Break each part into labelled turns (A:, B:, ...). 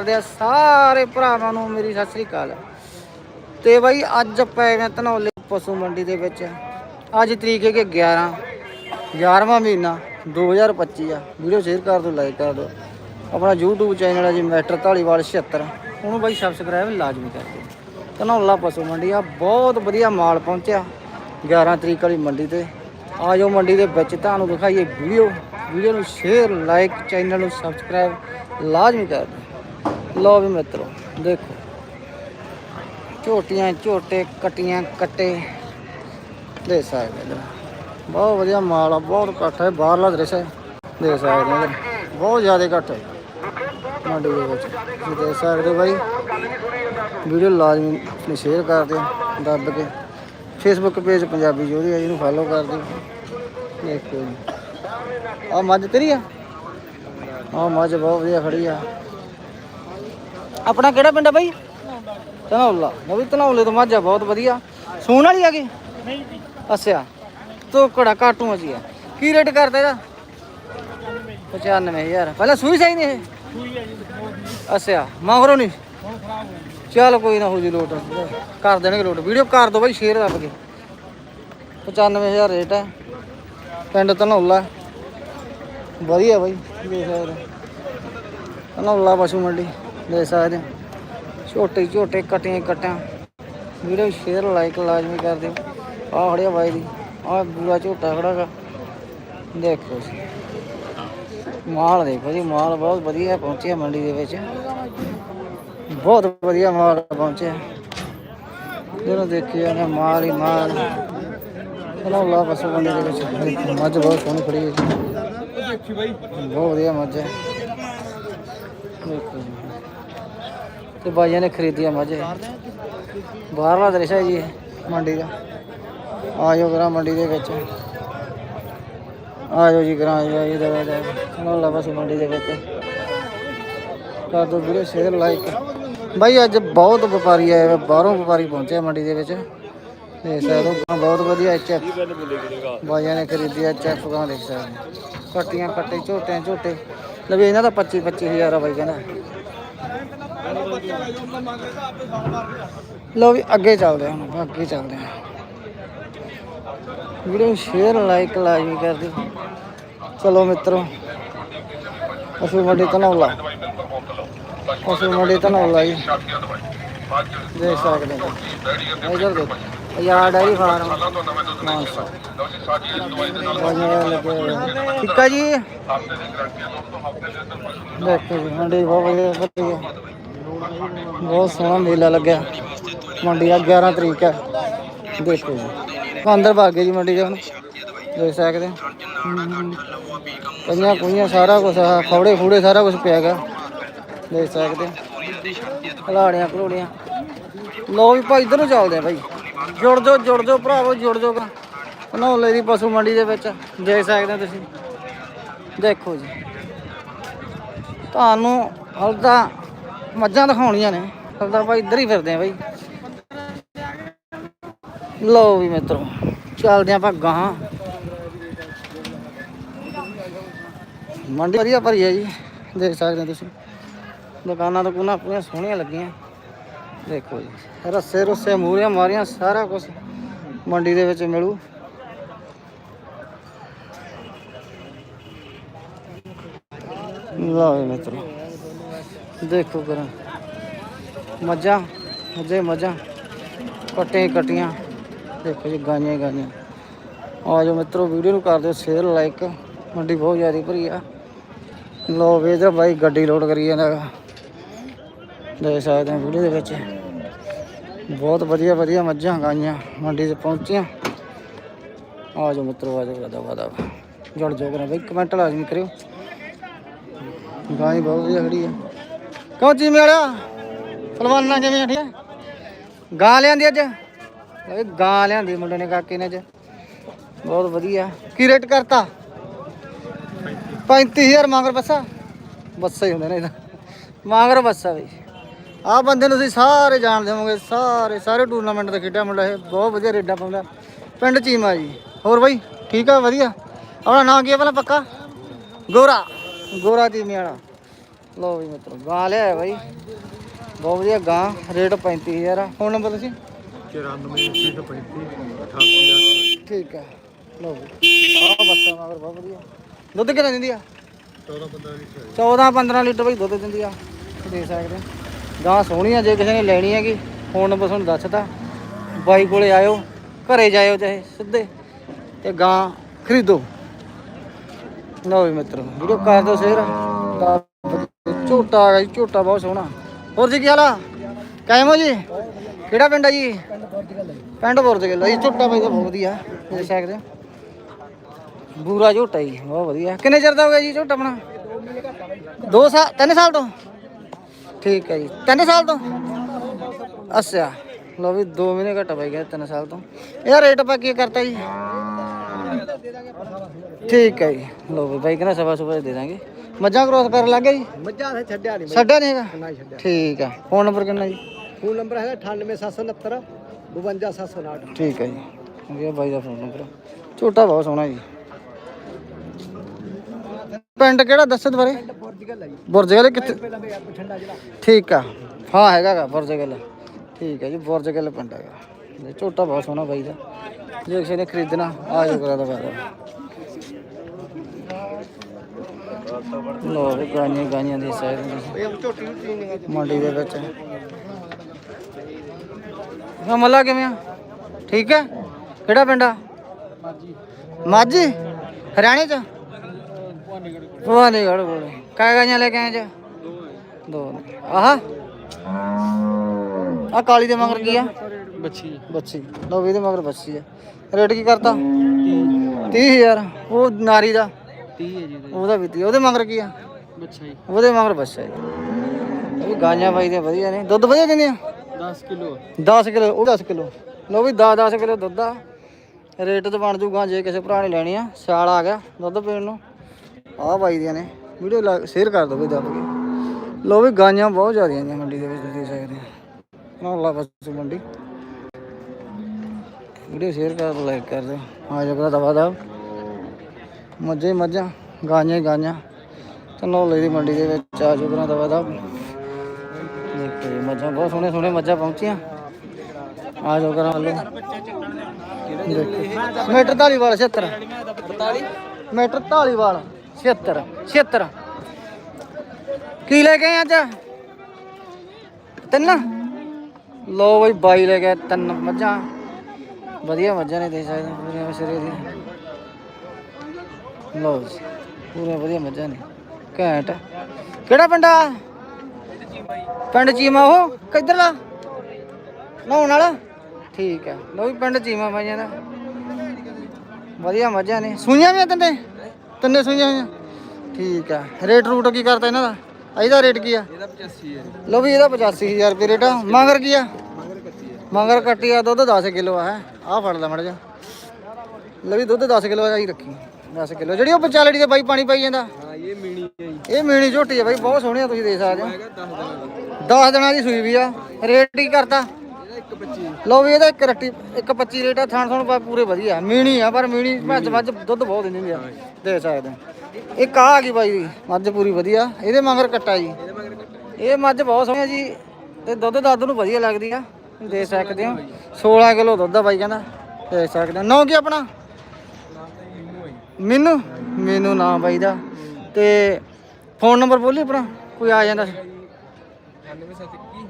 A: ਕਰਦੇ ਆ, ਸਾਰੇ ਭਰਾਵਾਂ ਨੂੰ ਮੇਰੀ ਸਤਿ ਸ੍ਰੀ ਅਕਾਲ। ਤੇ ਬਾਈ ਅੱਜ ਪੈ ਗਏ ਧਨੌਲੇ ਪਸ਼ੂ ਮੰਡੀ ਦੇ ਵਿੱਚ। ਅੱਜ ਤਰੀਕ ਹੈ ਕਿ 11 11ਵਾਂ ਮਹੀਨਾ 2025 ਆ। ਵੀਡੀਓ ਸ਼ੇਅਰ ਕਰ ਦਿਓ ਲਾਈਕ ਕਰ ਦਿਓ। ਆਪਣਾ YouTube ਚੈਨਲ ਹੈ ਜੀ, ਮੈਟਰ ਢਾਲੀਵਾਲ 76 ਉਹਨੂੰ ਬਾਈ ਸਬਸਕ੍ਰਾਈਬ ਲਾਜ਼ਮੀ ਕਰ ਦਿਓ। ਧਨੌਲਾ ਪਸ਼ੂ ਮੰਡੀ ਆ, ਬਹੁਤ ਵਧੀਆ ਮਾਲ ਪਹੁੰਚਿਆ 11 ਤਰੀਕ ਵਾਲੀ ਮੰਡੀ ਤੇ। ਆ ਜਾਓ ਮੰਡੀ ਦੇ ਵਿੱਚ ਤੁਹਾਨੂੰ ਦਿਖਾਈਏ ਵੀਡੀਓ। ਵੀਡੀਓ ਨੂੰ ਸ਼ੇਅਰ ਲਾਈਕ ਚੈਨਲ ਨੂੰ ਸਬਸਕ੍ਰਾਈਬ ਲਾਜ਼ਮੀ ਕਰ ਦਿਓ। ਲਓ ਵੀ ਮਿੱਤਰੋ, ਦੇਖੋ। ਝੋਟੀਆਂ, ਝੋਟੇ, ਕਟੀਆਂ, ਕੱਟੇ। ਦੇ ਸਕਦੇ ਨੇ ਬਹੁਤ ਵਧੀਆ ਮਾਲ ਆ, ਬਹੁਤ ਇਕੱਠ ਹੈ, ਬਾਹਰਲਾ ਦ੍ਰਿਸ਼ ਹੈ। ਦੇ ਸਕਦੇ ਬਹੁਤ ਜ਼ਿਆਦਾ ਇਕੱਠ ਹੈ। ਮੰਡੀ ਦੇ ਵਿੱਚ ਤੁਸੀਂ ਦੇਖ ਸਕਦੇ ਹੋ ਬਾਈ। ਵੀਡੀਓ ਲਾਜ਼ਮੀ ਸ਼ੇਅਰ ਕਰ ਦਿਓ, ਦੱਬ ਕੇ। ਫੇਸਬੁੱਕ ਪੇਜ ਪੰਜਾਬੀ ਜੋਧੀ ਹੈ ਇਹਨੂੰ ਫਾਲੋ ਕਰ ਦਿਓ। ਦੇਖੋ ਜੀ ਆ ਮੱਝ ਤੇਰੀ ਆ? ਆ ਮੱਝ ਬਹੁਤ ਵਧੀਆ ਖੜੀ ਆ। ਆਪਣਾ ਕਿਹੜਾ ਪਿੰਡ ਆ ਬਾਈ? ਧਨੌਲਾ। ਉਹ ਵੀ ਧਨੌਲੇ ਤੋਂ ਮੱਝ ਆ ਬਹੁਤ ਵਧੀਆ। ਸੂਣ ਵਾਲੀ ਆ ਗਈ?
B: ਨਹੀਂ ਜੀ।
A: ਅੱਛਾ। ਤੋਕੜਾ ਕਾਟੂ ਜੀ ਆ। ਕੀ ਰੇਟ ਕਰਦਾ ਇਹਦਾ? 95000 ਪਹਿਲਾਂ ਸੂਈ ਸਹੀ ਨਹੀਂ ਇਹ?
B: ਸੂਈ ਹੈ ਜੀ
A: ਅੱਛਾ। ਮਗਰੋਂ ਨਹੀਂ?
B: ਹੁਣ ਖਰਾਬ ਹੋ ਗਈ।
A: ਚੱਲ ਕੋਈ ਨਾ ਹੋ ਜੀ ਲੋਟ। ਕਰ ਦੇਣਗੇ ਲੋਟ। ਵੀਡੀਓ ਕਰ ਦੋ ਬਾਈ ਸ਼ੇਅਰ ਦੱਬ ਕੇ। 95000 ਰੇਟ ਹੈ। ਪਿੰਡ ਧਨੌਲਾ। ਵਧੀਆ ਬਾਈ ਦੇਖ ਸਕਦੇ ਹੋ। ਧਨੌਲਾ ਪਸ਼ੂ ਮੰਡੀ। ਦੇਖ ਸਕਦੇ ਹੋ। ਛੋਟੇ ਛੋਟੇ ਕਟੀਆਂ ਕਟਾਂ ਵੀਡੀਓ ਸ਼ੇਅਰ ਲਾਈਕ ਲਾਜ਼ਮੀ ਕਰ ਦਿਓ। ਆਹ ਖੜਿਆ ਬਾਈ ਦੀ। ਆਹ ਬੂਆ ਝੋਟਾ ਖੜਾ ਗਾ ਦੇਖੋ ਮਾਲ ਦੇਖੋ ਜੀ, ਮਾਲ ਬਹੁਤ ਵਧੀਆ ਪਹੁੰਚਿਆ ਮੰਡੀ ਦੇ ਵਿੱਚ। ਬਹੁਤ ਵਧੀਆ ਮਾਲ ਪਹੁੰਚਿਆ। ਜਦੋਂ ਦੇਖਿਆ ਜਾਂਦੇ ਮਾਲ ਹੀ ਮਾਲ। ਧਨੌਲਾ ਪਸ਼ੂ ਮੰਡੀ ਦੇ ਵਿੱਚ। ਮੱਝ ਬਹੁਤ ਸੋਹਣੀ ਖੜੀ ਹੈ ਜੀ। ਬਹੁਤ ਵਧੀਆ ਮੱਝ ਹੈ ਦੇਖੋ ਜੀ। ਤੇ ਬਾਈਆਂ ਨੇ ਖਰੀਦੀ ਆ ਬਾਹਰਲਾ ਦ੍ਰਿਸ਼ ਹੈ ਜੀ ਮੰਡੀ ਦਾ। ਆ ਜਾਓ ਮੰਡੀ ਦੇ ਵਿੱਚ। ਆ ਜਾਓ ਜੀ ਗਰਾਂ ਜੀ ਦਵਾ ਦਾ ਧਨੌਲਾ ਪਸ਼ੂ ਮੰਡੀ ਦੇ ਵਿੱਚ। ਕਰ ਦੋ ਵੀਡੀਓ ਸ਼ੇਅਰ ਲਾਈਕ ਬਾਈ ਅੱਜ ਬਹੁਤ ਵਪਾਰੀ ਆਏ ਹੋਏ, ਬਾਹਰੋਂ ਵਪਾਰੀ ਪਹੁੰਚੇ ਮੰਡੀ ਦੇ ਵਿੱਚ। ਦੇਖ ਸਕਦੇ ਹੋ ਬਹੁਤ ਵਧੀਆ ਚੈੱਕ ਬਾਈਆਂ ਨੇ ਖਰੀਦੀ ਆ ਚੈੱਕ ਗਾਂ ਦੇਖ ਸਕਦੇ ਕੱਟੀਆਂ ਕੱਟੇ ਝੋਟੇ ਝੋਟੇ। ਲਵੇ ਇਹਨਾਂ ਦਾ 25 25000 ਆ ਬਾਈ ਕਹਿੰਦਾ। ਲੋ ਵੀ ਅੱਗੇ ਚੱਲਦੇ ਹਾਂ ਹੁਣ ਅੱਗੇ ਚੱਲਦੇ ਹਾਂ। ਵੀਡੀਓ ਨੂੰ ਸ਼ੇਅਰ ਲਾਈਕ ਲਾਜ਼ਮੀ ਕਰ ਦਿਓ। ਚਲੋ ਮਿੱਤਰੋ, ਅਸੂ ਮੰਡੀ ਧਨੌਲਾ ਅਸੂ ਮੰਡੀ ਧਨੌਲਾ ਜੀ ਦੇਖ ਸਕਦੇ ਹੋ। ਇਧਰ ਦੇਖੋ ਯਾਰ ਡਾਇਰੀ ਫਾਰਮ। ਮਾਨਸਾ ਠੀਕ ਆ ਜੀ? ਦੇਖੋ ਜੀ ਮੰਡੀ ਬਹੁਤ ਵਧੀਆ ਵਧੀਆ। ਬਹੁਤ ਸੋਹਣਾ ਮੇਲਾ ਲੱਗਿਆ। ਮੰਡੀ ਦਾ 11 ਤਰੀਕ ਹੈ। ਦੇਖੋ ਜੀ। ਅੰਦਰ ਭਾਗ ਗਏ ਜੀ ਮੰਡੀ ਦੇ ਦੇਖ ਸਕਦੇ ਹੋ। ਕਈਆਂ ਕੁਈਆਂ ਸਾਰਾ ਕੁਝ ਖੌੜੇ ਖੂੜੇ ਸਾਰਾ ਕੁਝ ਪਿਆ ਗਾ ਦੇਖ ਸਕਦੇ ਹੋ। ਖਲਾੜੀਆਂ ਖਲੋੜੀਆਂ ਲੋ ਵੀ ਭਾਈ, ਇਧਰ ਨੂੰ ਚੱਲਦੇ ਆ ਭਾਈ। ਜੁੜ ਜਾਓ ਜੁੜ ਜਾਓ ਭਰਾਵੋ, ਜੁੜ ਜਾਓ ਨੌਲੇ ਦੀ ਪਸ਼ੂ ਮੰਡੀ ਦੇ ਵਿੱਚ। ਦੇਖ ਸਕਦੇ ਤੁਸੀਂ। ਦੇਖੋ ਜੀ। ਤੁਹਾਨੂੰ ਹਲਦਾ ਮੱਝਾਂ ਦਿਖਾਉਣੀਆਂ ਨੇ। ਹਲਦਾ ਭਾਈ ਇੱਧਰ ਹੀ ਫਿਰਦੇ ਆ ਭਾਈ ਲੋ ਵੀ ਮਿੱਤਰੋ, ਚੱਲਦੇ ਆਪਾਂ ਗਾਹਾਂ ਮੰਡੀ ਵਧੀਆ ਭਰੀ ਹੈ ਜੀ, ਦੇਖ ਸਕਦੇ ਹੋ ਤੁਸੀਂ। ਦੁਕਾਨਾਂ ਤੋਂ ਕੋਨਾ ਪੂਰੀਆਂ ਸੋਹਣੀਆਂ ਲੱਗੀਆਂ। ਦੇਖੋ ਜੀ, ਰੱਸੇ ਰੁੱਸੇ ਮੂਰੀਆਂ ਮਾਰੀਆਂ, ਸਾਰਾ ਕੁਝ ਮੰਡੀ ਦੇ ਵਿੱਚ ਮਿਲੂ। ਲਓ ਵੀ ਮਿੱਤਰੋ। ਦੇਖੋ ਕਰਾਂ। ਮੱਝਾਂ ਮੱਝੇ। ਮੱਝਾਂ ਕੱਟੇ ਕਟੀਆਂ। ਦੇਖੋ ਜੀ, ਗਾਈਆਂ ਗਾਈਆਂ। ਆ ਜਾਓ ਮਿੱਤਰੋ, ਵੀਡੀਓ ਨੂੰ ਕਰ ਦਿਓ ਸ਼ੇਅਰ ਲਾਈਕ ਮੰਡੀ ਬਹੁਤ ਜ਼ਿਆਦਾ ਭਰੀ ਆ। ਲੋ ਵੀ ਇਧਰ ਬਾਈ ਗੱਡੀ ਲੋਡ ਕਰੀ ਜਾਂਦਾ ਗਾ। ਦੇਖ ਸਕਦੇ ਹੋ ਵੀਡੀਓ ਦੇ ਵਿੱਚ। ਬਹੁਤ ਵਧੀਆ ਵਧੀਆ ਮੱਝਾਂ ਗਾਈਆਂ। ਮੰਡੀ 'ਚ ਪਹੁੰਚੀਆਂ। ਆ ਜਾਓ ਮਿੱਤਰੋ ਆ ਜਾਓ ਵਾਦਾ ਵਾਦਾ। ਜੁੜ ਜਾਓ ਕਰਾਂ। ਬਈ ਕਮੈਂਟ ਲਾਜ਼ਮੀ ਕਰਿਓ। ਗਾਈ ਬਹੁਤ ਵਧੀਆ ਖੜੀ ਆ। ਕਿਉਂ ਜੀ ਮੇਲਿਆ ਪਹਿਲਵਾਨਾਂ ਕਿਵੇਂ ਆ, ਠੀਕ ਆ? ਗਾਂ ਲਿਆਂਦੀ ਅੱਜ? ਇਹ ਗਾਂ ਲਿਆਂਦੀ ਮੁੰਡੇ ਨੇ, ਕਾਕੇ ਨੇ ਅੱਜ। ਬਹੁਤ ਵਧੀਆ। ਕੀ ਰੇਟ ਕਰਤਾ? 35000 ਮੰਗਰ ਬੱਸਾ? ਬੱਸਾ ਹੀ ਹੁੰਦਾ ਨੇ ਇਹਦਾ ਮੰਗਰ ਬੱਸਾ ਬਈ ਆਹ ਬੰਦੇ ਨੂੰ ਤੁਸੀਂ ਸਾਰੇ ਜਾਣਦੇ ਹੋਵੋਗੇ ਸਾਰੇ ਸਾਰੇ ਟੂਰਨਾਮੈਂਟ ਤੇ ਖੇਡਿਆ ਮੁੰਡਾ ਇਹ। ਬਹੁਤ ਵਧੀਆ ਰੇਡਾਂ ਪਾਉਂਦਾ। ਪਿੰਡ ਚੀਮਾ ਜੀ। ਹੋਰ ਬਾਈ, ਠੀਕ ਆ, ਵਧੀਆ? ਆਪਣਾ ਨਾਮ ਕੀ ਹੈ ਪਹਿਲਾਂ ਪੱਕਾ? ਗੋਰਾ। ਗੋਰਾ ਚੀਮੇ ਵਾਲਾ। ਲਓ ਵੀ ਮਿੱਤਰੋ ਗਾਂ ਲਿਆ ਬਾਈ। ਬਹੁਤ ਵਧੀਆ ਗਾਂ ਰੇਟ 35000 ਆ। ਫੋਨ ਨੰਬਰ ਤੁਸੀਂ
C: 94
A: ਠੀਕ ਆ ਵੀ। ਆਹ ਬੱਚਾ ਮਗਰ ਬਹੁਤ ਵਧੀਆ। ਦੁੱਧ ਕਿੰਨਾ ਦਿੰਦੀ ਆ? 14 15 ਲੀਟਰ ਬਈ ਦੁੱਧ ਦਿੰਦੀ ਆ। ਦੇ ਸਕਦੇ ਆ। ਗਾਂ ਸੋਹਣੀ ਆ ਜੇ ਕਿਸੇ ਨੇ ਲੈਣੀ ਹੈਗੀ ਫੋਨ ਨੰਬਰ ਤੁਹਾਨੂੰ ਦੱਸਤਾ ਬਾਈ ਕੋਲੇ ਆਇਓ ਘਰੇ ਜਾਇਓ ਚਾਹੇ ਸਿੱਧੇ ਤੇ ਗਾਂ ਖਰੀਦੋ। ਲਓ ਵੀ ਮਿੱਤਰੋ ਵੀਡੀਓ ਕਰ ਦਿਓ ਸ਼ੇਅਰ। ਝੋਟਾ ਆ ਗਿਆ ਜੀ ਝੋਟਾ ਬਹੁਤ ਸੋਹਣਾ। ਹੋਰ ਜੀ ਕੀ ਹਾਲ ਆ? ਕਾਇਮ ਹੋ ਜੀ? ਕਿਹੜਾ ਪਿੰਡ ਆ ਜੀ? ਪਿੰਡ ਬੁਰਜਗਲ ਜੀ ਝੋਟਾ ਬਾਈ ਦਾ ਬਹੁਤ ਵਧੀਆ ਦੇਖ ਸਕਦੇ ਬੂਰਾ ਝੋਟਾ ਜੀ, ਬਹੁਤ ਵਧੀਆ। ਕਿੰਨੇ ਚਿਰ ਦਾ ਹੋ ਗਿਆ ਜੀ ਝੋਟਾ ਆਪਣਾ? 2 ਸਾਲ 3 ਸਾਲ ਤੋਂ? ਠੀਕ ਹੈ ਜੀ 3 ਸਾਲ ਤੋਂ? ਅੱਛਾ ਲੋ ਵੀ 2 ਮਹੀਨੇ ਘੱਟ ਪੈ ਗਿਆ 3 ਸਾਲ ਤੋਂ। ਇਹਦਾ ਰੇਟ ਆਪਾਂ ਕੀ ਕਰਤਾ ਜੀ? ਠੀਕ ਹੈ ਜੀ ਲੋ ਵੀ ਬਾਈ ਕਹਿੰਦਾ ਸਵਾ ਸਵਾ ਦੇ ਦਾਂਗੇ ਮੱਝਾਂ ਕ੍ਰੋਸ ਕਰਨ ਲੱਗੇ ਜੀ?
C: ਮੱਝਾਂ ਨੇ ਛੱਡਿਆ ਨਹੀਂ
A: ਛੱਡਿਆ ਨਹੀਂ ਹੈਗਾ?
C: ਨਹੀਂ ਛੱਡਿਆ।
A: ਠੀਕ ਹੈ ਫੋਨ ਨੰਬਰ ਕਿੰਨਾ ਜੀ?
C: ਫੋਨ ਨੰਬਰ ਹੈਗਾ 98769 52759
A: ਠੀਕ ਹੈ ਜੀ। ਇਹ ਬਾਈ ਦਾ ਫੋਨ ਨੰਬਰ। ਝੋਟਾ ਬਹੁਤ ਸੋਹਣਾ ਜੀ। ਪਿੰਡ ਕਿਹੜਾ ਦੱਸੋ ਦੁਬਾਰੇ? ਬੁਰਜਗਲ ਕਿੱਥੇ? ਠੀਕ ਆ। ਹਾਂ ਹੈਗਾ ਗਾ ਬੁਰਜਗਲ। ਠੀਕ ਹੈ ਜੀ ਬੁਰਜਗਲ ਪਿੰਡ ਹੈਗਾ। ਝੋਟਾ ਬਹੁਤ ਸੋਹਣਾ ਬਾਈ ਦਾ। ਜੇ ਕਿਸੇ ਨੇ ਖਰੀਦਣਾ ਆ ਜਾਓ ਕਰਾ ਦਾ ਫਾਇਦਾ ਲੋ ਗਾਨੀਆਂ ਗਾਨੀਆਂ ਦੀ ਸਾਈਡ ਮੰਡੀ ਦੇ ਵਿੱਚ। ਹਾਂ ਮੱਲਾ ਕਿਵੇਂ ਆ? ਠੀਕ ਹੈ? ਕਿਹੜਾ ਪਿੰਡ ਆ? ਮਾਝੀ। ਹਰਿਆਣੇ ਚ? ਭਵਾਨੀਗੜ੍ਹ ਕੋਲ। ਕਾਹ ਗਾਈਆਂ ਲੈ ਕੇ ਆਏ ਚ ਦੋ। ਆਹ। ਆ ਕਾਲੀ ਦੇ ਮਗਰ ਕੀ ਆ?
B: ਬੱਚੀ।
A: ਬੱਚੀ। ਲੋ ਵੀ ਦੇ ਮਗਰ ਬੱਚੀ ਆ। ਰੇਟ ਕੀ ਕਰਤਾ? 30000 ਉਹ ਨਾਰੀ ਦਾ।
B: 30 ਹੈ ਜੀ
A: ਉਹਦਾ। ਵੀ ਤੀ ਉਹਦੇ ਮਗਰ ਕੀ ਆ?
B: ਬੱਚਾ ਜੀ।
A: ਉਹਦੇ ਮਗਰ ਬੱਚਾ ਜੀ। ਇਹ ਗਾਈਆਂ ਬਾਈ ਦੇ ਵਧੀਆ ਨੇ। ਦੁੱਧ ਵਧੀਆ ਦਿੰਦੀਆਂ
B: 10 ਕਿਲੋ।
A: 10 ਕਿਲੋ ਉਹ 10 ਕਿਲੋ। ਲੋ ਵੀ 10 10 ਕਿਲੋ ਦੁੱਧ ਆ। ਰੇਟ ਤੇ ਬਣ ਜੂਗਾ ਜੇ ਕਿਸੇ ਭਰਾ ਨੇ ਲੈਣੀ ਆ। ਸਿਆਲ ਆ ਗਿਆ ਦੁੱਧ ਪੀਣ ਨੂੰ। ਆਹ ਬਾਈ ਦੀਆਂ ਨੇ। ਵੀਡੀਓ ਸ਼ੇਅਰ ਕਰ ਦਿਓ ਬਈ ਦੱਬ ਕੇ। ਲੋ ਵੀ ਗਾਈਆਂ ਬਹੁਤ ਜ਼ਿਆਦੀਆਂ ਨੇ ਮੰਡੀ ਦੇ ਵਿੱਚ ਤੁਸੀਂ ਦੇਖ ਸਕਦੇ ਆ ਨੌਲਾ ਪਸ਼ੂ ਮੰਡੀ। ਵੀਡੀਓ ਸ਼ੇਅਰ ਕਰ ਲਾਈਕ ਕਰ ਦਿਓ। ਆ ਜਾ ਦਵਾ ਦਾ ਮੱਝਾਂ ਹੀ ਮੱਝਾਂ, ਗਾਈਆਂ ਹੀ ਗਾਈਆਂ। ਤੇ ਦੀ ਮੰਡੀ ਦੇ ਵਿੱਚ ਆ ਜਾ ਕਰਾ ਦਵਾ ਦਾ ਮੱਝਾਂ ਬਹੁਤ ਸੋਹਣੇ ਸੋਹਣੇ ਮੱਝਾਂ ਪਹੁੰਚੀਆਂ। ਆ ਜਾਓ ਕਰਾਂ ਮੀਟਰ ਧਾਲੀਵਾਲ 76 ਮੀਟਰ ਧਾਲੀਵਾਲ 76 76 ਕੀ ਲੈ ਗਏ ਅੱਜ? ਤਿੰਨ? ਲੋ ਬਈ ਬਾਈ ਲੈ ਕੇ ਤਿੰਨ ਮੱਝਾਂ। ਵਧੀਆ ਮੱਝਾਂ ਨੇ ਦੇ ਸਕਦੇ ਪੂਰੀਆਂ ਸਿਰੇ ਦੀ ਲੋ ਜੀ ਪੂਰੀਆਂ ਵਧੀਆ ਮੱਝਾਂ ਨੇ ਘੈਂਟ। ਕਿਹੜਾ ਪਿੰਡ ਆ? ਪਿੰਡ ਚੀਮਾ ਉਹ ਕਿੱਧਰਲਾ ਨਹਾਉਣ ਵਾਲਾ? ਠੀਕ ਹੈ ਲੋ ਵੀ ਪਿੰਡ ਚੀਮਾ ਬਾਈਆਂ ਦਾ। ਵਧੀਆ ਮੱਝਾਂ ਨੇ ਸੂਈਆਂ ਵੀ ਆ ਤਿੰਨੇ? ਤਿੰਨੇ ਸੂਈਆਂ ਹੋਈਆਂ? ਠੀਕ ਹੈ ਰੇਟ ਰੂਟ ਕੀ ਕਰਤਾ ਇਹਨਾਂ ਦਾ? ਇਹਦਾ ਰੇਟ ਕੀ ਆ?
B: ਇਹਦਾ 85 ਹੈ
A: ਲੋ ਵੀ ਇਹਦਾ 85000 ਰੁਪਏ ਰੇਟ ਆ। ਮਗਰ ਕੀ ਆ? ਮਗਰ ਕੱਟੀ ਆ। ਦੁੱਧ 10 ਕਿਲੋ ਆ ਹੈ। ਆ ਫੜ ਲੈ ਮੜ ਜਾ। ਲੋ ਵੀ ਦੁੱਧ 10 ਕਿਲੋ ਆ ਹੀ ਰੱਖੀ। 10 ਕਿਲੋ। ਜਿਹੜੀ ਉਹ ਵਿਚਾਲੜੀ ਦੇ ਬਾਈ ਪਾਣੀ ਪਾਈ ਜਾਂਦਾ।
B: ਹਾਂ ਇਹ ਮੀਣੀ ਹੈ ਜੀ।
A: ਇਹ ਮੀਣੀ ਝੋਟੀ ਆ ਬਾਈ ਬਹੁਤ ਸੋਹਣੀ ਆ ਤੁਸੀਂ ਦੇਖ ਸਕਦੇ ਹੋ।
B: ਹੈਗਾ 10 ਦਿਨਾਂ ਦਾ।
A: 10 ਦਿਨਾਂ ਦੀ ਸੂਈ ਵੀ ਆ। ਰੇਟ ਕੀ ਕਰਤਾ?
B: 125
A: ਲਓ ਵੀ ਇਹਦਾ ਇੱਕ ਰੱਟੀ ਇੱਕ 25 ਰੇਟ ਆ ਥਾਣ ਥਾਣ ਪੂਰੇ ਵਧੀਆ। ਮੀਣੀ ਆ ਪਰ ਮੀਣੀ ਮੱਝ ਮੱਝ ਦੁੱਧ ਬਹੁਤ ਦਿੰਦੀ ਆ। ਦੇ ਸਕਦੇ ਹੋ। ਇੱਕ ਆ ਆ ਗਈ ਬਾਈ ਦੀ ਮੱਝ ਪੂਰੀ ਵਧੀਆ। ਇਹਦੇ ਮਗਰ ਕੱਟਾ ਜੀ। ਇਹ ਮੱਝ ਬਹੁਤ ਸੋਹਣੀ ਆ ਜੀ। ਤੇ ਦੁੱਧ ਦੱਧ ਨੂੰ ਵਧੀਆ ਲੱਗਦੀ ਆ। ਦੇ ਸਕਦੇ ਹੋ। 16 ਕਿਲੋ ਦੁੱਧ ਆ ਬਾਈ ਕਹਿੰਦਾ। ਦੇ ਸਕਦੇ ਹੋ। ਨੌ ਕੀ ਆਪਣਾ? ਮੈਨੂੰ? ਮੈਨੂੰ ਨਾ ਬਾਈ ਦਾ। ਤੇ ਫੋਨ ਨੰਬਰ ਬੋਲੀ ਆਪਣਾ? ਕੋਈ ਆ ਜਾਂਦਾ
B: 9721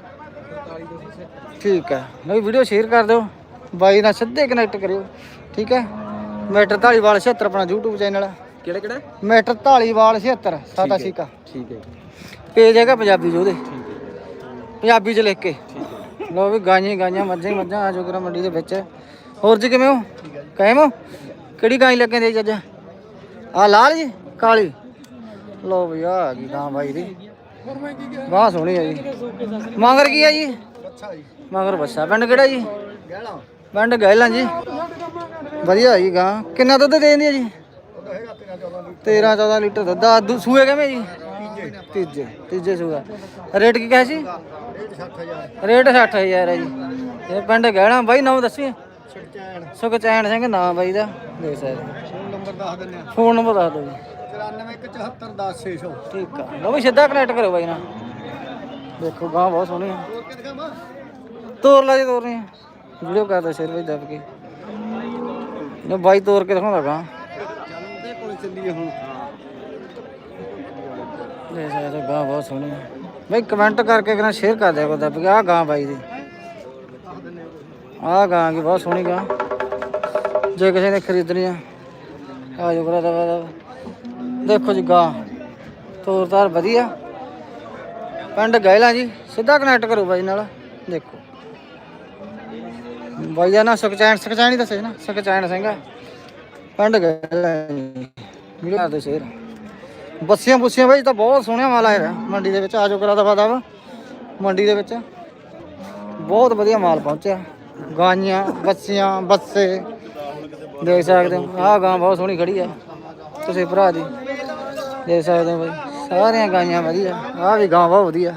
B: 45270
A: ਠੀਕ ਹੈ। ਨਵੀਂ ਵੀਡੀਓ ਸ਼ੇਅਰ ਕਰ ਦਿਓ। ਬਾਈ ਨਾਲ ਸਿੱਧੇ ਕਨੈਕਟ ਕਰਿਓ। ਠੀਕ ਹੈ? ਮੈਟਰ ਢਾਲੀਵਾਲ 76 ਆਪਣਾ YouTube ਚੈਨਲ ਹੈ।
B: ਕਿਹੜਾ ਕਿਹੜਾ?
A: ਮੈਟਰ ਢਾਲੀਵਾਲ 76 ਸਾਦਾ ਸ਼ੀਕਾ।
B: ਠੀਕ ਹੈ।
A: ਪੇਜ ਹੈਗਾ ਪੰਜਾਬੀ
B: ਹੈ।
A: ਪੰਜਾਬੀ 'ਚ ਲਿਖ ਕੇ। ਲੋ ਵੀ ਗਾਈਆਂ ਗਾਈਆਂ ਮੱਝਾਂ ਮੱਝਾਂ ਆ ਜੋਗਰਾ ਮੰਡੀ ਦੇ ਵਿੱਚ। ਹੋਰ ਜੀ ਕਿਵੇਂ ਹੋ? ਕਾਇਮ ਹੋ? ਕਿਹੜੀ ਗਾਈ ਲੱਗੇ ਦੇ ਅੱਜ? ਆ ਲਾਲ ਜੀ, ਕਾਲੀ। ਲੋ ਵੀ ਆ ਆ ਗਈ ਗਾਂ ਬਾਈ ਦੀ। ਬਾਹ ਸੋਹਣੀ ਹੈ ਜੀ। ਮਗਰ ਕੀ ਹੈ ਜੀ? ਮਗਰ ਬੱਸਾ। ਪਿੰਡ ਕਿਹੜਾ ਜੀ? ਪਿੰਡ ਗੈਲਾਂ ਜੀ। ਵਧੀਆ ਜੀ ਗਾਂ। ਕਿੰਨਾ ਦੁੱਧ ਦੇ ਦਿੰਦੀ ਜੀ?
C: 13 14
A: ਲੀਟਰ ਦੁੱਧ। ਆ ਦੂ- ਸੂਏ ਕਿਵੇਂ ਜੀ? ਤੀਜੇ। ਤੀਜੇ ਸੂਆ। ਰੇਟ ਕੀ ਕਹੇ ਸੀ?
C: ਰੇਟ 60000
A: ਰੇਟ 60000 ਹੈ ਜੀ। ਇਹ ਪਿੰਡ ਗਹਿਣਾ ਬਾਈ, ਨਾਮ ਦੱਸੀ ਸੁਖਚੈਨ ਸਿੰਘ ਨਾਮ ਬਾਈ ਦਾ। ਦੇ ਸਕਦੇ
C: ਨੰਬਰ ਦੱਸ ਦਿੰਦੇ ਆ।
A: ਫੋਨ ਨੰਬਰ ਦੱਸ ਦਿਓ ਜੀ।
C: 94174
A: ਠੀਕ ਆ। ਲਓ ਵੀ ਸਿੱਧਾ ਕਨੈਕਟ ਕਰੋ ਬਾਈ ਨਾਲ। ਦੇਖੋ ਗਾਂ ਬਹੁਤ ਸੋਹਣੀ ਆ। ਤੋਰ ਲਾ ਜੀ ਤੋਰਨੀ ਆ ਵੀਡੀਓ ਕਰਦਾ ਸ਼ੇਰ ਵਿੱਚ ਦੱਬ ਕੇ। ਲਓ ਬਾਈ ਤੋਰ ਕੇ ਦਿਖਾਉਂਦਾ ਗਾਂ
C: ਚੱਲਦੇ ਕੋਲ ਚੱਲੀਏ ਹੁਣ।
A: ਦੇ ਸਕਦੇ ਗਾਂ ਬਹੁਤ ਸੋਹਣੀ ਆ। ਬਾਈ ਕਮੈਂਟ ਕਰਕੇ ਕਿਨਾ ਸ਼ੇਅਰ ਕਰ ਦਿਆ ਕਰੋ ਦੱਬ ਕੇ। ਆ ਗਾਂ ਬਾਈ ਦੀ। ਆ ਗਾਂ ਕੀ ਬਹੁਤ ਸੋਹਣੀ ਗਾਂ ਜੇ ਕਿਸੇ ਨੇ ਖਰੀਦਣੀ ਆ। ਆ ਜੋ ਕਰਾ ਦਵਾ ਦੇਖੋ ਜੀ ਗਾ। ਤੋਰ ਤਾਰ ਵਧੀਆ। ਪਿੰਡ ਗੈਲਾ ਜੀ। ਸਿੱਧਾ ਕਨੈਕਟ ਕਰੋ ਬਾਈ ਨਾਲ। ਦੇਖੋ। ਬਾਈ ਦਾ ਨਾ ਸੁਖਚੈਨ ਸੁਖਚੈਨ ਹੀ ਦੱਸੇ ਨਾ। ਸੁਖਚੈਨ ਸਿੰਘ ਪਿੰਡ ਗੈਲਾ ਜੀ। ਦੇ ਸ਼ੇਰ ਬੱਸੀਆਂ ਬੁੱਸੀਆਂ ਬਾਈ ਤਾਂ ਬਹੁਤ ਸੋਹਣਾ ਮਾਲ ਆਇਆ ਮੰਡੀ ਦੇ ਵਿੱਚ ਆਜੋ ਕਰਾ ਦਵਾ ਦਵਾ ਮੰਡੀ ਦੇ ਵਿੱਚ। ਬਹੁਤ ਵਧੀਆ ਮਾਲ ਪਹੁੰਚਿਆ। ਗਾਈਆਂ, ਬੱਸੀਆਂ, ਬੱਸੇ। ਦੇਖ ਸਕਦੇ ਹੋ, ਆਹ ਗਾਂ ਬਹੁਤ ਸੋਹਣੀ ਖੜੀ ਆ, ਤੁਸੀਂ ਭਰਾ ਦੀ ਦੇਖ ਸਕਦੇ ਹੋ ਬਾਈ, ਸਾਰੀਆਂ ਗਾਈਆਂ ਵਧੀਆ, ਆਹ ਵੀ ਗਾਂ ਬਹੁਤ ਵਧੀਆ,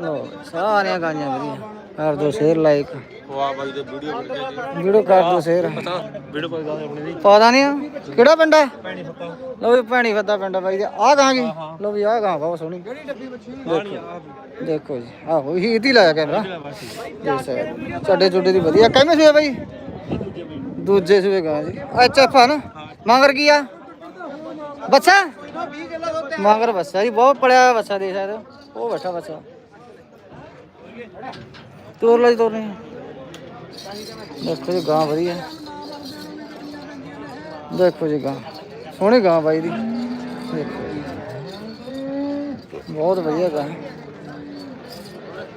A: ਲਓ, ਸਾਰੀਆਂ ਗਾਈਆਂ ਵਧੀਆ, ਕਰ ਦੋ ਸ਼ੇਅਰ ਲਾਈਕ
B: ਵਾਹ ਬਾਈ ਦੇ ਵੀਡੀਓ ਕਰਕੇ ਜੀ
A: ਵੀਡੀਓ ਕਰ ਦੋ ਸ਼ੇਅਰ
B: ਵੀਡੀਓ ਕੋਈ ਗੱਲ ਆਪਣੀ ਦੀ
A: ਪਤਾ ਨਹੀਂ ਆ, ਕਿਹੜਾ ਪਿੰਡ ਹੈ ਲਓ ਵੀ ਭੈਣੀ ਫੱਦਾ ਪਿੰਡ ਆ ਬਾਈ ਆਹ ਗਾਂ ਕੀ? ਲਓ ਵੀ ਆਹ ਗਾਂ ਬਹੁਤ ਸੋਹਣੀ। ਦੇਖੋ ਦੇਖੋ ਜੀ, ਆਹੋ ਹੀ ਇਹਦੀ ਲਾਇਆ ਕੈਮਰਾ। ਦੇਖ ਸਕਦੇ ਹੋ। ਚੱਡੇ ਦੀ ਵਧੀਆ। ਕਿਵੇਂ ਸੂਏ ਬਾਈ? ਦੂਜੇ ਸੂਏ ਗਾਂ ਜੀ। ਐਚ ਐਫ ਆ ਨਾ, ਮੰਗਰ ਕੀ ਆ? ਬੱਚਾ ਮਗਰ ਬੱਚਾ ਜੀ, ਬਹੁਤ ਪੜਿਆ ਹੋਇਆ ਬੱਚਾ ਦੇ ਸਕਦੇ ਹੋ। ਉਹ ਬੈਠਾ ਬੱਚਾ ਤੋਰ ਲਈ ਤੋਰਨੀ ਦੇਖੋ ਜੀ, ਗਾਂ ਵਧੀਆ। ਦੇਖੋ ਜੀ, ਗਾਂ। ਸੋਹਣੀ ਗਾਂ ਬਾਈ ਦੀ। ਬਹੁਤ ਵਧੀਆ ਗਾਂ।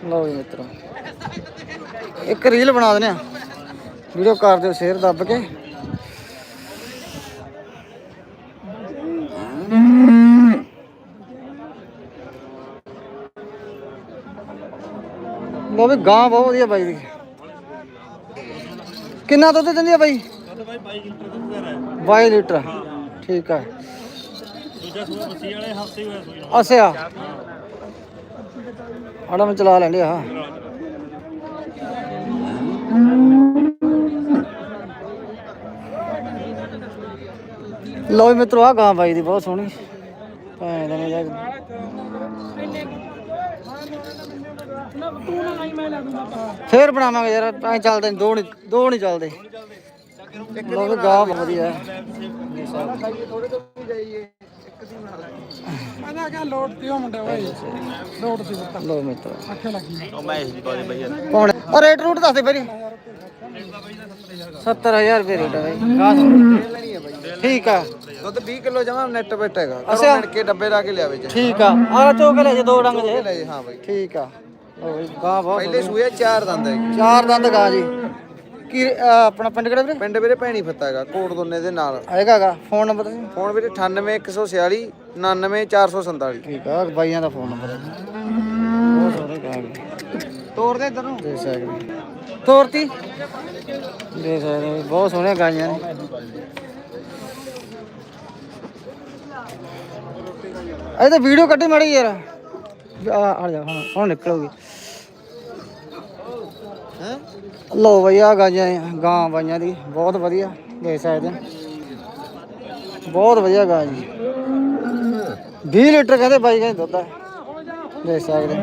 A: ਲਓ ਜੀ ਮਿੱਤਰੋ। ਇੱਕ ਰੀਲ ਬਣਾ ਦਿੰਦੇ ਆ। ਵੀਡੀਓ ਕਰ ਦਿਓ ਸ਼ੇਅਰ ਦੱਬ ਕੇ। ਲਓ ਵੀ ਗਾਂ ਬਹੁਤ ਵਧੀਆ ਬਾਈ ਦੀ। ਕਿੰਨਾ ਦੁੱਧ ਦਿੰਦੀ ਆ ਬਾਈ? 22 ਲੀਟਰ। ਠੀਕ ਆ।
B: ਦੂਜਾ ਸੂਆ ਬੱਸੀ ਵਾਲੇ ਹਫ਼ਤੇ ਹੋਇਆ ਸੂਈ
A: ਅੱਛਾ ਆੜਾ ਮੈਂ ਚਲਾ ਲੈਂਦੇ ਆ। ਲੋ ਵੀ ਮਿੱਤਰੋ ਆ ਗਾਂ ਬਾਈ ਦੀ ਬਹੁਤ ਸੋਹਣੀ। ਭੈਣ ਦਾ ਮੇਰਾ ਫੇਰ ਬਣਾਵਾਂਗੇ ਯਾਰ ਐ ਚੱਲਦੇ ਨੀ, ਦੋ ਨਹੀਂ ਦੋ ਨਹੀਂ ਚੱਲਦੇ। ਲੋ ਵੀ ਗਾਂ ਬਹੁਤ ਵਧੀਆ। ਹੈ
C: ਮੈਂ ਕਿਹਾ ਲੋਡ ਤੇ ਮੁੰਡੇ ਓਏ ਲੋਡ ਤੇ
A: ਲੋ ਮਿੱਤਰੋ।
C: ਅੱਖੇ ਲੱਗੀ
B: ਉਹ ਮੈਂ ਇਸ
A: ਰੇਟ ਰੂਟ ਦੱਸ ਦੇ ਬਈ 70000 ਰੁਪਏ ਰੇਟ ਹੈ ਬਈ। ਠੀਕ ਆ।
C: ਦੁੱਧ 20 ਕਿਲੋ ਜਮਾ ਨੈਟ ਬੈਟ ਹੈਗਾ।
A: ਅੱਛਾ।
C: ਮਿਣ ਕੇ ਡੱਬੇ ਲਾ ਕੇ ਲਿਆਵੇ ਜੀ।
A: ਠੀਕ ਆ। ਆ ਚੋਕ ਲੈ ਜੇ ਦੋ ਡੰਗ ਜੇ।
C: ਲੈ ਜੀ ਹਾਂ ਬਾਈ।
A: ਠੀਕ ਆ। ਲਓ ਬਈ, ਗਾਂ ਬਹੁਤ
C: ਪਹਿਲੇ ਸੂਏ ਚਾਰ ਦੰਦ ਹੈ
A: ਸੋਹਣੀ। ਚਾਰ ਦੰਦ ਗਾਂ ਜੀ। ਕੀ ਅਹ, ਆਪਣਾ ਪਿੰਡ ਕਿਹੜਾ ਵੀਰੇ?
C: ਪਿੰਡ ਵੀਰੇ ਭੈਣੀ ਫੱਤਾ ਹੈਗਾ ਕੋਟ ਦੋਨੇ ਦੇ ਨਾਲ।
A: ਹੈਗਾਗਾ ਫੋਨ ਨੰਬਰ
C: ਫੋਨ ਵੀਰੇ 98146 99447
A: ਠੀਕ ਆ ਬਾਈਆਂ ਦਾ ਫੋਨ ਨੰਬਰ ਹੈ ਬਹੁਤ ਸੋਹਣੇ ਗਾਂ ਜੀ।
C: ਤੋਰ ਦੇ ਇਧਰ। ਨੂੰ
A: ਦੇਖ ਸਕਦੇ। ਤੋਰਤੀ। ਦੇਖ ਸਕਦੇ। ਹੋ, ਬਹੁਤ ਸੋਹਣੀਆਂ ਗਾਈਆਂ ਨੇ। ਇਹ ਤਾਂ ਵੀਡੀਓ ਕੱਢੀ ਮਾੜੀ ਯਾਰ। ਆ ਆ ਜਾ, ਹੁਣ ਹੁਣ ਨਿਕਲੋਗੀ।
C: ਹੈ
A: ਲੋ ਬਈ, ਆ ਗਾਈਆਂ ਗਾਂ ਬਾਈਆਂ ਦੀ। ਬਹੁਤ ਵਧੀਆ, ਦੇਖ ਸਕਦੇ ਬਹੁਤ ਵਧੀਆ ਗਾਂ ਜੀ। 20 ਲੀਟਰ ਕਹਿੰਦੇ ਬਾਈ ਕਹਿੰਦੇ ਦੁੱਧ ਹੈ ਦੇਖ ਸਕਦੇ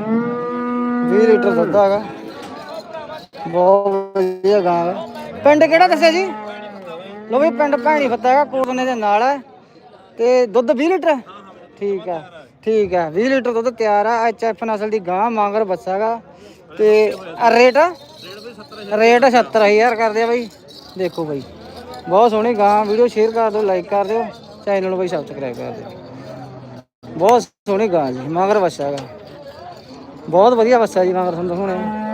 A: 20 ਲੀਟਰ ਦੁੱਧ ਹੈਗਾ ਬਹੁਤ ਵਧੀਆ ਗਾਂ ਹੈ ਪਿੰਡ ਕਿਹੜਾ ਦੱਸਿਆ ਜੀ? ਲੋ ਵੀ ਪਿੰਡ ਭੈਣੀ ਫੱਤਾ ਹੈਗਾ ਕੋਟਨੇ ਦੇ ਨਾਲ ਹੈ ਤੇ ਦੁੱਧ 20 ਲੀਟਰ? ਹੈ? ਠੀਕ ਆ, ਠੀਕ ਹੈ 20 ਲੀਟਰ ਦੁੱਧ ਤਿਆਰ ਆ, ਐਚ ਐਫ ਨਸਲ ਦੀ ਗਾਂ, ਮਾਂਗਰ ਬੱਚਾ ਹੈਗਾ ਤੇ ਆ ਰੇਟ? ਰੇਟ 70000 ਕਰਦੇ ਆ ਬਾਈ। ਦੇਖੋ ਬਾਈ, ਬਹੁਤ ਸੋਹਣੀ ਗਾਂ, ਵੀਡੀਓ ਸ਼ੇਅਰ ਕਰ ਦਿਓ, ਲਾਈਕ ਕਰ ਦਿਓ, ਚੈਨਲ ਨੂੰ ਬਾਈ ਸਬਸਕ੍ਰਾਈਬ ਕਰ ਦਿਓ। ਬਹੁਤ ਸੋਹਣੀ ਗਾਂ ਜੀ, ਮਾਂਗਰ ਬੱਚਾ ਹੈਗਾ ਬਹੁਤ ਵਧੀਆ ਬੱਸਾ ਜੀ, ਮਾਂਗਰ ਤੁਹਾਨੂੰ ਦਿਖਾਉਣੇ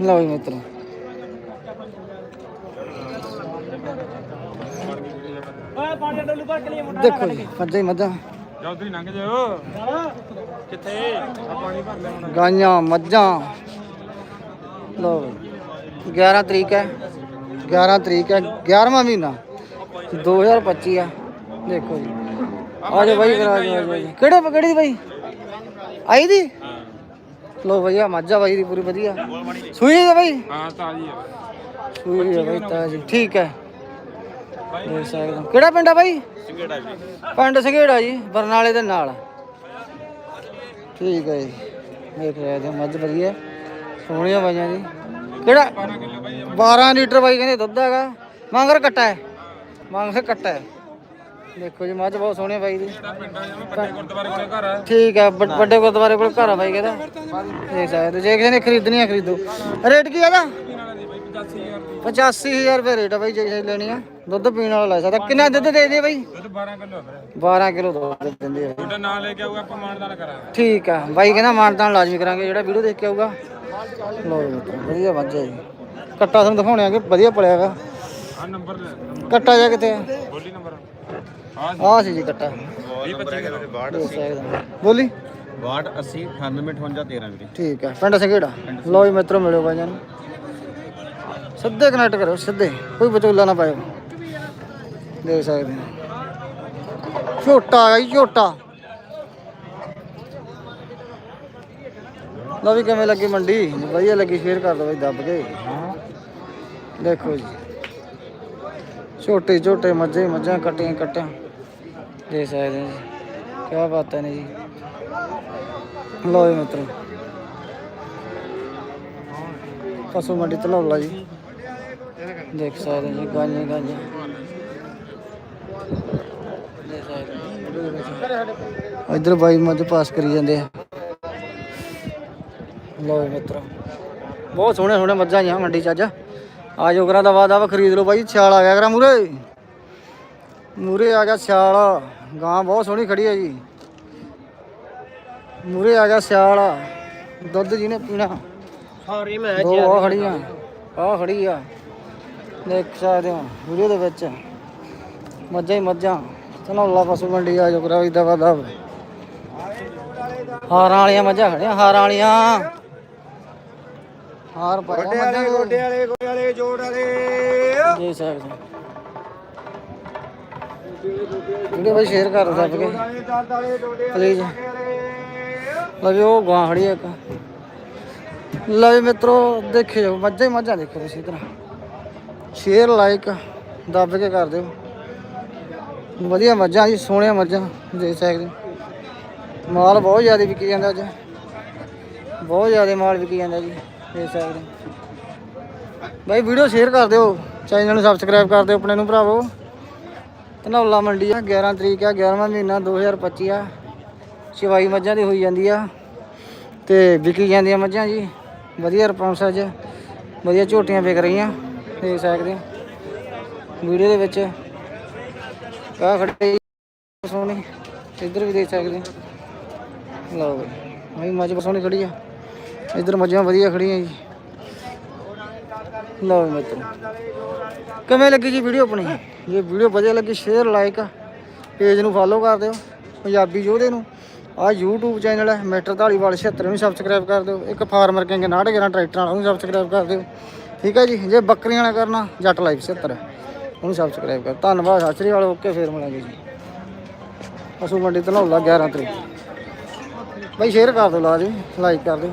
A: ਲਓ ਜੀ ਮਿੱਤਰੋ। ਦੇਖੋ ਜੀ ਮੱਝਾਂ ਹੀ ਮੱਝਾਂ।
B: ਜਾ ਉਧਰ ਹੀ ਲੰਘ ਜਾਓ। ਕਿੱਥੇ? ਆ ਪਾਣੀ ਭਰ ਲੈ ਹੁਣ।
A: ਗਾਈਆਂ ਮੱਝਾਂ। ਲਓ 11 ਤਰੀਕ ਹੈ। 11 ਤਰੀਕ ਹੈ 11ਵਾਂ ਮਹੀਨਾ। 2025 ਆ। ਦੇਖੋ ਜੀ। ਆ ਜਾਓ ਬਾਈ ਕਰਾ ਜਾਓ ਕਿਹੜੇ ਕਿਹੜੀ ਦੀ ਬਾਈ? ਆਈ ਦੀ? ਲੋ ਭਈਆ ਮੱਝਾ ਬਾਈ ਦੀ ਪੂਰੀ ਵਧੀਆ। ਸੂਈ ਹੈ ਬਾਈ?
B: ਹਾਂ ਤਾਜੀ ਆ।
A: ਸੂਈ ਹੈ ਬਾਈ ਤਾਂ ਜੀ ਠੀਕ ਹੈ। ਦੇਖ ਸਕਦੇ ਹੋ ਕਿਹੜਾ ਪਿੰਡ ਆ ਬਾਈ?
B: ਸਿੰਗੇੜਾ ਜੀ।
A: ਪਿੰਡ ਸੰਘੇੜਾ ਜੀ ਬਰਨਾਲੇ ਦੇ ਨਾਲ। ਠੀਕ ਹੈ ਜੀ। ਦੇਖ ਰਹੇ ਹੋ ਮੱਝ ਵਧੀਆ। ਸੋਹਣੀਆਂ ਬਾਈਆਂ ਜੀ। ਕਿਹੜਾ? 12 ਲੀਟਰ ਬਾਈ ਕਹਿੰਦੇ ਦੁੱਧ ਹੈਗਾ। ਮੰਗਰ ਕੱਟਾ ਹੈ। ਮੰਗਰ ਕੱਟਾ ਹੈ। ਦੇਖੋ ਜੀ ਮੱਝ ਬਹੁਤ ਸੋਹਣੀ ਆ ਬਾਈ ਦੀ
B: ਵੱਡੇ ਗੁਰਦੁਆਰੇ ਕੋਲੇ ਘਰ ਆ।
A: ਠੀਕ ਹੈ ਵੱਡ- ਵੱਡੇ ਗੁਰਦੁਆਰੇ ਕੋਲ ਘਰ ਆ ਬਾਈ ਕਹਿੰਦਾ। ਦੇਖ ਸਕਦੇ ਹੋ। ਜੇ ਕਿਸੇ ਨੇ ਖਰੀਦਣੀ ਆ ਖਰੀਦੋ। ਰੇਟ ਕੀ ਹੈਗਾ? 85000 ਰੁਪਏ ਰੇਟ ਆ ਬਾਈ ਜੇ ਕਿਸੇ ਨੇ ਲੈਣੀ ਆ। ਦੁੱਧ ਪੀਣ ਵਾਲਾ ਲੈ ਸਕਦਾ। ਕਿੰਨਾ ਦੁੱਧ ਦੇ ਦੇ ਬਾਈ?
B: ਦੁੱਧ 12 ਕਿਲੋ ਵੀਰੇ।
A: 12 ਕਿਲੋ ਦੁੱਧ ਦਿੰਦੇ ਆ।
B: ਤੁਹਾਡਾ ਨਾਂ ਲੈ ਕੇ ਆਊਗਾ ਆਪਾਂ ਮਾਨਦਾਨ ਕਰਾਂਗੇ।
A: ਠੀਕ ਆ। ਬਾਈ ਕਹਿੰਦਾ ਮਾਨਤਾਨ ਲਾਜ਼ਮੀ ਕਰਾਂਗੇ ਜਿਹੜਾ ਵੀਡੀਓ ਦੇਖ ਕੇ ਆਊਗਾ। ਲੋ ਜੀ ਮਿੱਤਰੋ, ਵਧੀਆ ਵੱਜ ਜੀ। ਕੱਟਾ ਤੁਹਾਨੂੰ ਦਿਖਾਉਣੇ ਆਗੇ ਵਧੀਆ ਪਲਿਆ ਹੈਗਾ।
B: ਆ ਨੰਬਰ ਲੈ ਨੰਬਰ।
A: ਕੱਟਾ ਜਾ ਕਿਤੇ। ਆ
B: ਬੋਲੀ ਨੰਬਰ। ਆ
A: ਆਹ ਸੀ ਜੀ ਕੱਟਾ।
B: 20 25 ਕਿਲੋ।
A: ਦੇਖ ਸਕਦੇ। ਹੋ। ਬੋਲੀ।
B: 62 80 98 58 13 ਵੀਰੇ।
A: ਠੀਕ ਆ। ਪਿੰਡ ਸੰਘੇੜਾ ਲੋ ਜੀ ਮਿੱਤਰੋ ਮਿਲਿਓ ਬਾਈਆਂ ਨੂੰ ਸਿੱਧੇ ਕਨੈਕਟ ਕਰੋ ਸਿੱਧੇ। ਕੋਈ ਵਿਚੋਲਾ ਨਾ ਪਾਇਓ। ਦੇਖ ਸਕਦੇ ਹੋ। ਝੋਟਾ ਆ ਜੀ, ਝੋਟਾ। ਲਓ ਵੀ ਕਿਵੇਂ ਲੱਗੀ ਮੰਡੀ। ਵਧੀਆ ਲੱਗੀ ਸ਼ੇਅਰ ਕਰ ਦਿਓ ਬਈ ਦੱਬ ਕੇ। ਦੇਖੋ ਜੀ। ਛੋਟੇ ਛੋਟੇ ਮੱਝੇ ਮੱਝਾਂ, ਕੱਟੀਆਂ ਕੱਟਾਂ ਦੇਖ ਸਕਦੇ ਹੋ ਜੀ। ਕੀ ਬਾਤਾਂ ਨੇ ਜੀ। ਲਓ ਜੀ ਮਿੱਤਰੋ। ਪਸ਼ੂ ਮੰਡੀ ਤਲੌਲਾ ਜੀ। ਦੇਖ ਸਕਦੇ ਜੀ ਸਕਦੇ ਹੋ। ਇੱਧਰ ਬਾਈ ਮੱਝ ਪਾਸ ਕਰੀ ਜਾਂਦੇ ਆ। ਜੀ ਮਿੱਤਰੋ ਬਹੁਤ ਸੋਹਣੇ ਸੋਹਣੇ ਮੱਝਾਂ ਜੀ ਮੰਡੀ ਚ ਅੱਜ। ਆ ਜੋ ਕਰਾਂ ਦਾ ਵਾਦਾ ਵਾ ਖਰੀਦ ਲਓ ਬਾਈ ਛਾਲ ਆ ਗਿਆ ਕਰਾਂ ਮੂਰੇ ਮੂਰੇ ਆ ਗਿਆ ਛਾਲ ਗਾਂ ਬਹੁਤ ਸੋਹਣੀ ਖੜੀ ਹੈ ਜੀ। ਮੂਰੇ ਆ ਗਿਆ ਸਿਆਲ ਦੁੱਧ ਜਿਹਨੇ ਪੀਣਾ।
C: ਸਾਰੀ ਮੈਂ
A: ਆ ਖੜੀਆਂ ਆ ਖੜੀ ਆ। ਦੇਖ ਸਕਦੇ ਹੋ ਵੀਡੀਓ ਦੇ ਵਿੱਚ। ਮੱਝਾਂ ਹੀ ਮੱਝਾਂ। ਧਨੌਲਾ ਪਸ਼ੂ ਮੰਡੀ ਆ ਜੋ ਕਰਾ ਇਦਾਂ ਵਾਦਾ। ਹਾਰਾਂ ਵਾਲੀਆਂ ਮੱਝਾਂ ਖੜੀਆਂ ਹਾਰਾਂ ਵਾਲੀਆਂ। ਹਾਰ ਪਾਇਆ ਮੱਝਾਂ ਦੇ
C: ਵਾਲੇ ਗੋਡੇ ਵਾਲੇ ਜੋੜ ਵਾਲੇ।
A: ਸਕਦੇ ਹੋ। ਵੀਡੀਓ ਬਈ ਸ਼ੇਅਰ ਕਰ ਸਭ ਕੇ।
C: ਵਾਲੇ
A: ਪਲੀਜ਼। ਲਵੇ ਉਹ ਗਾਂ ਖੜੀ ਇੱਕ। ਲਵੇ ਮਿੱਤਰੋ ਦੇਖਿਓ ਮੱਝਾਂ ਹੀ ਮੱਝਾਂ ਦੇਖੋ ਤੁਸੀਂ ਇਧਰ ਸ਼ੇਅਰ ਲਾਈਕ ਦੱਬ ਕੇ ਕਰ ਦਿਓ। ਵਧੀਆ ਮੱਝਾਂ ਜੀ, ਸੋਹਣੀਆਂ ਮੱਝਾਂ, ਦੇਖ ਸਕਦੇ ਮਾਲ ਬਹੁਤ ਜ਼ਿਆਦਾ ਵਿਕੀ ਜਾਂਦਾ ਅੱਜ। ਬਹੁਤ ਜ਼ਿਆਦਾ ਮਾਲ ਵਿਕੀ ਜਾਂਦਾ ਜੀ, ਦੇਖ ਸਕਦੇ ਬਾਈ, ਵੀਡੀਓ ਸ਼ੇਅਰ ਕਰ ਦਿਓ। ਚੈਨਲ ਨੂੰ ਸਬਸਕ੍ਰਾਈਬ ਕਰ ਦਿਓ ਆਪਣੇ ਨੂੰ ਭਰਾਵੋ। ਧਨੌਲਾ ਮੰਡੀ ਆ 11 ਤਰੀਕ ਆ 11ਵਾਂ ਮਹੀਨਾ 2025 ਆ। ਚਵਾਈ ਮੱਝਾਂ ਦੀ ਹੋਈ ਜਾਂਦੀ ਆ ਤੇ ਵਿਕੀ ਜਾਂਦੀਆਂ ਮੱਝਾਂ ਜੀ। ਵਧੀਆ ਰਿਸਪੌਂਸ ਅੱਜ। ਵਧੀਆ ਝੋਟੀਆਂ ਵਿਕ ਰਹੀਆਂ। ਦੇਖ ਸਕਦੇ ਵੀਡੀਓ ਦੇ ਵਿੱਚ ਕਾ ਖੜੇ ਸੋਹਣੀ। ਇੱਧਰ ਵੀ ਦੇਖ ਸਕਦੇ ਲਓ ਬਈ ਭਾਈ ਮੱਝ ਬਹੁਤ ਸੋਹਣੀ ਖੜੀ ਆ। ਇੱਧਰ ਮੱਝਾਂ ਵਧੀਆ ਖੜੀਆਂ ਜੀ। ਲਓ ਜੀ ਮਿੱਤਰੋ, ਕਿਵੇਂ ਲੱਗੀ ਜੀ ਵੀਡੀਓ ਆਪਣੀ? ਜੇ ਵੀਡੀਓ ਵਧੀਆ ਲੱਗੀ ਸ਼ੇਅਰ ਲਾਈਕ ਪੇਜ ਨੂੰ ਫੋਲੋ ਕਰ ਦਿਓ। ਪੰਜਾਬੀ ਯੋਧੇ ਨੂੰ। ਆ YouTube ਚੈਨਲ ਹੈ ਮੈਟਰ ਢਾਲੀਵਾਲ 76 ਨੂੰ ਸਬਸਕ੍ਰਾਈਬ ਕਰ ਦਿਓ। ਇੱਕ ਫਾਰਮਰ ਕਿੰਗ 69 11 ਟਰੈਕਟਰ ਵਾਲਾ ਉਹਨੂੰ ਸਬਸਕ੍ਰਾਈਬ ਕਰ ਦਿਓ। ਠੀਕ ਹੈ ਜੀ, ਜੇ ਬੱਕਰੀਆਂ ਵਾਲਾ ਕਰਨਾ, ਜੱਟ ਲਾਈਫ 76 ਉਹਨੂੰ ਸਬਸਕ੍ਰਾਈਬ ਕਰ। ਧੰਨਵਾਦ, ਸਤਿ ਸ੍ਰੀ ਅਕਾਲ, ਓਕੇ, ਫੇਰ ਮਿਲਾਂਗੇ ਜੀ। ਅਸੂ ਮੰਡੀ ਧਨੌਲਾ 11 ਤਰੀਕ। ਬਈ ਸ਼ੇਅਰ ਕਰ ਦਿਓ ਲਾਜ਼ਮੀ ਲਾਈਕ ਕਰ ਦਿਓ।